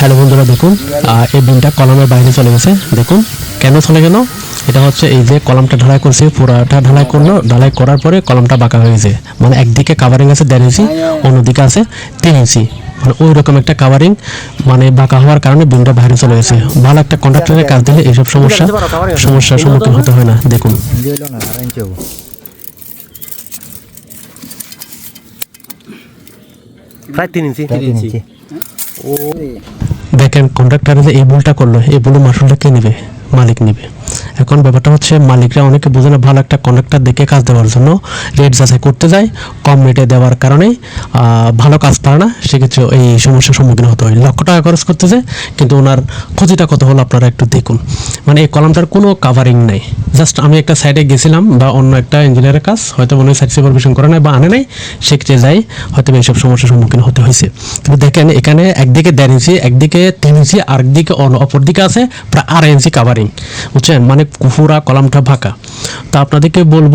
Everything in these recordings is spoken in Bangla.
হ্যালো বন্ধুরা দেখুন আহ, এই বিনটা কলমের বাইরে চলে গেছে। দেখুন কেন চলে গেল? এটা হচ্ছে এই যে কলমটা ঢালাই করছে পুরাটা ঢালাই করল ঢালাই করার পরে কলমটা বাঁকা হয়ে গেছে। মানে একদিকে কাভারিং আছে দেড় ইঞ্চি অন্যদিকে আছে তিন ইঞ্চি মানে ওই রকম একটা কাভারিং মানে বাঁকা হওয়ার কারণে বিনটা বাইরে চলে গেছে। ভালো একটা কন্ডাক্টরের কাজ দিলে এইসব সমস্যা সমস্যার সম্মুখীন হতে হয় না। দেখুন। প্রায় তিন ইঞ্চি তিন ইঞ্চি দেখেন কন্ডাক্টর যে এই ভুলটা করল এই বুলু মাসুলটা কে নেবে? মালিক নেবে। এখন ব্যাপারটা হচ্ছে মালিকরা অনেকে বোঝে না ভালো একটা কন্ট্রাক্টর দেখে কাজ দেওয়ার জন্য রেট যাচাই করতে যায়, কম রেটে দেওয়ার কারণে ভালো কাজ পারে না, সেক্ষেত্রে এই সমস্যার সম্মুখীন হতে হয়। লক্ষ টাকা খরচ করতেছে, কিন্তু ওনার ক্ষতিটা কত হলো আপনারা একটু দেখুন। মানে এই কলামটার কোনো কাভারিং নাই। জাস্ট আমি একটা সাইডে গেছিলাম বা অন্য একটা ইঞ্জিনিয়ারের কাজ, হয়তো মনে হয় সাইড সুপারভিশন করে নাই বা আনে নাই, সেক্ষেত্রে যাই, হয়তো এইসব সমস্যার সম্মুখীন হতে হয়েছে। কিন্তু দেখেন, এখানে একদিকে দেড় ইঞ্চি একদিকে তিন ইঞ্চি আর দিকে অপর দিকে আছে প্রায় আড়াই ইঞ্চি কাভারিং বুঝছেন? মানে পুরা কলামটা ফাঁকা। তো আপনাদেরকে বলব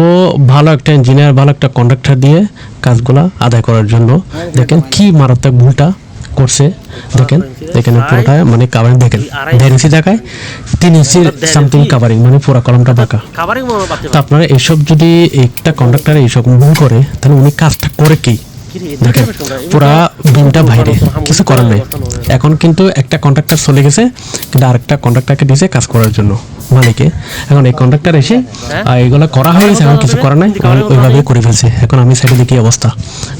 ভালো একটা ইঞ্জিনিয়ার ভালো একটা কন্ডাক্টর দিয়ে কাজগুলা আদায় করার জন্য। দেখেন কি মারাত্মক ভুলটা করছে। দেখেন এখানে পুরোটা মানে কাভারিং দেখেন দেড় ইঞ্চি জায়গায় তিন ইঞ্চি সামথিং কাভারিং মানে পুরো কলমটা পাচ্ছে তো আপনারা এসব যদি একটা কন্ডাক্টর এইসব ভুল করে তাহলে উনি কাজটা করে কি? দেখেন পুরা বিমটা বাইরে কিছু করার নেই। এখন কিন্তু একটা কন্ট্রাক্টর চলে গেছে কিন্তু আরেকটা কন্ট্রাক্টরকে দিয়েছে কাজ করার জন্য। মালিকে। এখন এই কন্ট্রাক্টর এসে এগুলো করা হয়ে গেছে এখন কিছু নাই করে ফেলছে। এখন আমি সাইডে দেখি অবস্থা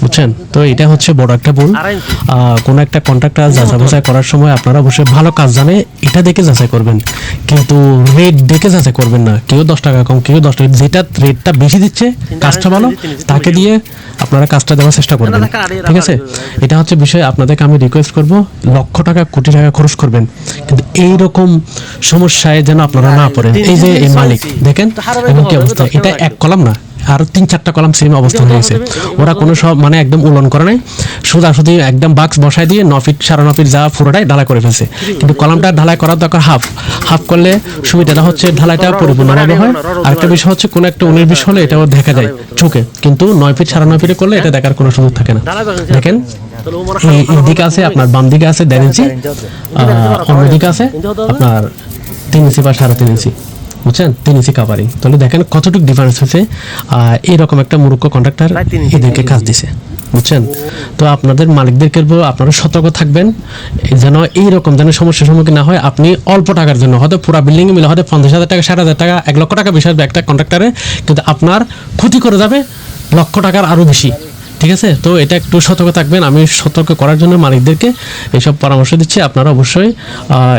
বুঝছেন? তো এটা হচ্ছে বড় একটা ভুল। কোনো একটা কন্ট্রাক্টর যাচাই বাছাই করার সময় আপনারা অবশ্যই ভালো কাজ জানে এটা দেখে যাচাই করবেন। কিন্তু রেট দেখে যাচাই করবেন না। কেউ দশ টাকা কম কেউ দশ টাকা যেটা রেটটা বেশি দিচ্ছে কাজটা ভালো তাকে দিয়ে আপনারা কাজটা দেওয়ার চেষ্টা করবেন। ঠিক আছে? এটা হচ্ছে বিষয় আপনাদেরকে আমি রিকোয়েস্ট করব লক্ষ টাকা কোটি টাকা খরচ করবেন। কিন্তু এই রকম সমস্যায় যেন আপনারা না পড়েন। এই যে এই মালিক দেখেন এবং কি অবস্থা? এটা এক কলাম না? আর তিন চারটা কলাম সেম অবস্থা হয়ে গেছে। ওরা কোনো সব মানে একদম উলন করে নাই। সোজা শুধু একদম বাক্স বসায় দিয়ে ন ফিট সাড়ে ন ফিট যা পুরোটাই ঢালাই করে ফেলছে। কিন্তু কলামটা ঢালাই করার দরকার হাফ হাফ করলে সুবিধাটা হচ্ছে ঢালাইটা পরিপূর্ণভাবে হয়। আরেকটা বিষয় হচ্ছে কোনো একটা উনিশ বিশ হলে এটাও দেখা যায় চোখে। কিন্তু নয় ফিট সাড়ে নয় ফিটে করলে এটা দেখার কোনো সুযোগ থাকে না। দেখেন, এই দিকে আছে, আপনার বাম দিকে আছে, দেড় ইঞ্চি অন্য দিকে আছে, আপনার তিন ইঞ্চি বা সাড়ে তিন ইঞ্চি বুঝছেন? তিন ইঞ্চি কাভারিং তাহলে দেখেন কতটুকু ডিফারেন্স হয়েছে। আহ, এইরকম একটা মুরুক্ষ কন্ট্রাক্টর এদেরকে কাজ দিছে। বুঝছেন? তো আপনাদের মালিকদেরকে বলব আপনারা সতর্ক থাকবেন। যেন এইরকম যেন সমস্যার সম্মুখীন না হয় আপনি অল্প টাকার জন্য হয়তো পুরো বিল্ডিং মিলে হয়তো পঞ্চাশ হাজার টাকা ষাট হাজার টাকা এক লক্ষ টাকা বেশি আসবে একটা কন্ট্রাক্টরে কিন্তু আপনার ক্ষতি করে যাবে লক্ষ টাকার আরও বেশি। ঠিক আছে? তো এটা একটু সতর্ক থাকবেন। আমি সতর্ক করার জন্য মালিকদেরকে এইসব পরামর্শ দিচ্ছি। আপনারা অবশ্যই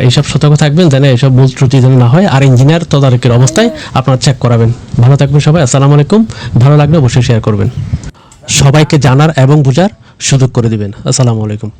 এইসব সতর্ক থাকবেন যেন এইসব ভুল ত্রুটি যেন না হয়। আর ইঞ্জিনিয়ার তদারকির অবস্থায় আপনারা চেক করাবেন। ভালো থাকবেন সবাই। আসসালামু আলাইকুম। ভালো লাগলে অবশ্যই শেয়ার করবেন। সবাইকে জানার এবং বোঝার সুযোগ করে দিবেন। আসসালামু আলাইকুম।